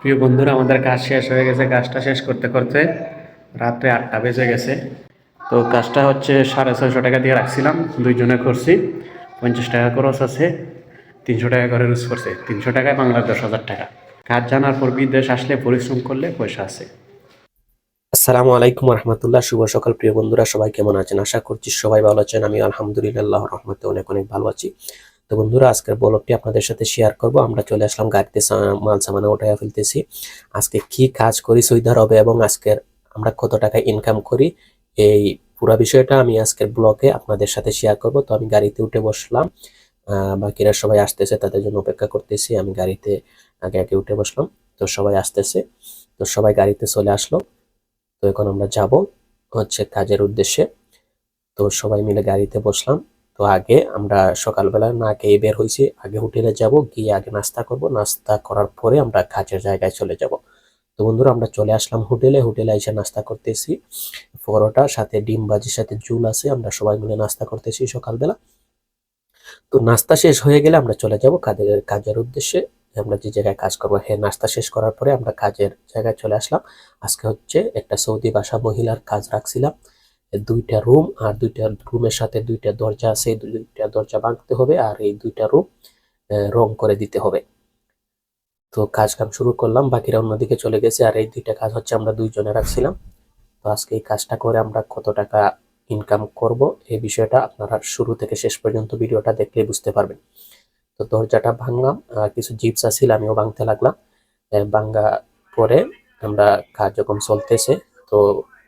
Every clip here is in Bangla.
প্রিয় বন্ধুরা, আমাদের কাজ শেষ হয়ে গেছে। কাজটা শেষ করতে করতে রাত্রে আটটা বেজে গেছে। তো কাজটা হচ্ছে সাড়ে ছয়শো টাকা দিয়ে রাখছিলাম। দুইজনে করছি। পঞ্চাশ টাকা খরচ আছে। তিনশো টাকা করে রুজ করছে। তিনশো টাকায় বাংলার দশ হাজার টাকা। কাজ জানার পর বিদেশ আসলে পরিশ্রম করলে পয়সা আছে। আসসালামু আলাইকুম রহমতুল্লাহ শুভ সকাল প্রিয় বন্ধুরা, সবাই কেমন আছেন? আশা করছি সবাই ভালো আছেন। আমি আলহামদুলিল্লাহ রহমতে অনেক অনেক ভালো আছি। তো বন্ধুরা, আজকের ব্লগটি আপনাদের সাথে শেয়ার করব। আমরা চলে আসলাম গাড়িতে মাল সামানা উঠাইয়া ফেলতেছি। আজকে কি কাজ করি সৌদি আরবে এবং আজকের আমরা কত টাকা ইনকাম করি, এই পুরো বিষয়টা আমি আজকের ব্লগে আপনাদের সাথে শেয়ার করব। তো আমি গাড়িতে উঠে বসলাম। বাকিরা সবাই আসতেছে, তাদের জন্য অপেক্ষা করতেছি। আমি গাড়িতে আগে আগে উঠে বসলাম। তো সবাই আসতেছে। তো সবাই গাড়িতে চলে আসলো। তো এখন আমরা যাব হচ্ছে কাজের উদ্দেশ্যে। তো সবাই মিলে গাড়িতে বসলাম। তো আগে আমরা সকালবেলা না খেয়ে বের হয়েছি, আগে হোটেলে যাব, গিয়ে আগে নাস্তা করব, নাস্তা করার পরে আমরা কাজের জায়গায় চলে যাব। তো বন্ধুরা, আমরা চলে আসলাম হোটেলে হোটেলে এসে নাস্তা করতেছি। পরোটা, সাথে ডিম ভাজির সাথে জুল আছে, আমরা সবাই মিলে নাস্তা করতেছি সকালবেলা। তো নাস্তা শেষ হয়ে গেলে আমরা চলে যাব কাজের কাজের উদ্দেশ্যে। আমরা যে জায়গায় কাজ করব হ্যাঁ নাস্তা শেষ করার পরে আমরা কাজের জায়গায় চলে আসলাম। আজকে হচ্ছে একটা সৌদি ভাষা মহিলার কাজ রাখছিলাম। দুইটা রুম আর দুইটা রুমের সাথে দুইটা দরজা আছে দুইটা দরজা ভাঙতে হবে আর এই দুইটা রুম রং করে দিতে হবে। তো কাজ কাম শুরু করলাম বাকিরা অন্যদিকে চলে গেছে আর এই দুইটা কাজ হচ্ছে আমরা দুইজনে রাখছিলাম। তো আজকে এই কাজটা করে আমরা কত টাকা ইনকাম করব এই বিষয়টা আপনারা শুরু থেকে শেষ পর্যন্ত ভিডিওটা দেখলে বুঝতে পারবেন। তো দরজাটা ভাঙলাম আর কিছু জিপস আছিল আমিও ভাঙতে লাগলাম। আহ, ভাঙা পরে আমরা যখন চলতেছে। তো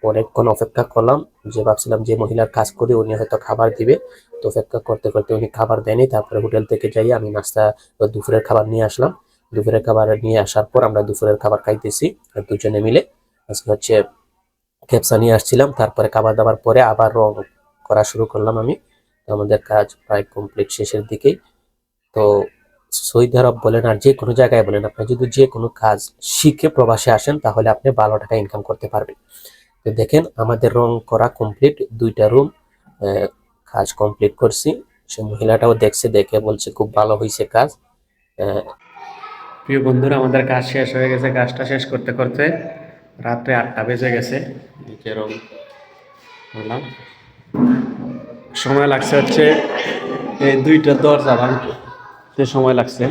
অনেকক্ষণ অপেক্ষা করলাম, যে ভাবছিলাম যে মহিলার কাজ করি, উনি হয়তো খাবার দিবে। তো অপেক্ষা করতে করতে উনি খাবার দেয়নি, তারপরে হোটেল থেকে যাই আমি নাস্তা দুপুরের খাবার নিয়ে আসলাম। দুপুরের খাবার নিয়ে আসার পর আমরা দুপুরের খাবার খাইতেছি, আর দুজনে মিলে আজকে হচ্ছে খেপসা নিয়ে আসছিলাম। তারপরে খাবার দাবার পরে আবার রং করা শুরু করলাম আমি। আমাদের কাজ প্রায় কমপ্লিট শেষের দিকেই। তো সৌদি আরব বলেন, আর যে কোনো জায়গায় বলেন, আপনি যদি যে কোনো কাজ শিখে প্রবাসে আসেন, তাহলে আপনি ভালো টাকা ইনকাম করতে পারবেন। তো দেখেন, আমাদের রং করা কমপ্লিট দুইটা রুম কাজ কমপ্লিট করছি। সে মহিলাটাও দেখছে, দেখে বলছে, খুব ভালো হয়েছে কাজ। প্রিয় বন্ধুরা, আমাদের কাজ শেষ হয়ে গেছে। কাজটা শেষ করতে করতে রাত্রে আটটা বেজে গেছে। যেরকম বললাম সময় লাগছে হচ্ছে এই দুইটা দরজা ভাঙতে সময় লাগছে।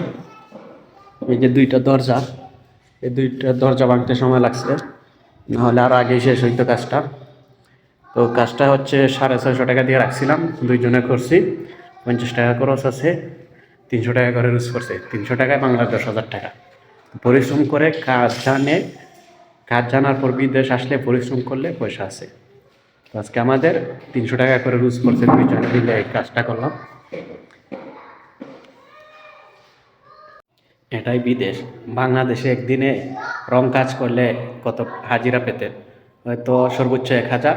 এই যে দুইটা দরজা, এই দুইটা দরজা ভাঙতে সময় লাগছে। নাহলে আর আগেই শেষ হইতো কাজটা। তো কাজটা হচ্ছে সাড়ে ছয়শো টাকা দিয়ে রাখছিলাম। দুইজনে করছি। পঞ্চাশ টাকা খরচ আছে। তিনশো টাকা করে রুজ করছে। তিনশো টাকায় বাংলার দশ হাজার টাকা। পরিশ্রম করে কাজ জানে। কাজ জানার পর বিদেশ আসলে পরিশ্রম করলে পয়সা আছে। আজকে আমাদের তিনশো টাকা করে রুজ করছে দুইজনে মিলে এই কাজটা করলাম। এটাই বিদেশ। বাংলাদেশে একদিনে রং কাজ করলে কত হাজিরা পেতেন হয়তো সর্বোচ্চ এক হাজার।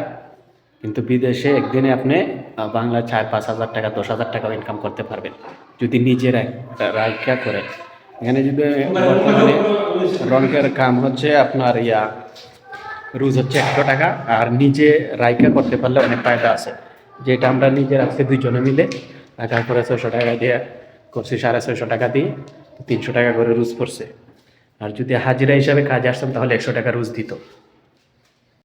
কিন্তু বিদেশে একদিনে আপনি আহ, বাংলা চার পাঁচ হাজার টাকা দশ হাজার টাকাও ইনকাম করতে পারবেন। যদি নিজে রাইকা করে। এখানে যদি বর্তমানে রঙের কাম হচ্ছে আপনার ইয়া রুজ হচ্ছে একশো টাকা। আর নিজে রাইকা করতে পারলে অনেক ফায়দা আছে। যেটা আমরা নিজে রাখছি দুইজনে মিলে। টাকা করে ছয়শো টাকা দিয়ে করছি সাড়ে ছয়শো টাকা দিয়ে। তিনশো টাকা করে রুজ পড়ছে। আর যদি হাজিরা হিসাবে কাজে আসতাম তাহলে একশো টাকা রুজ দিত।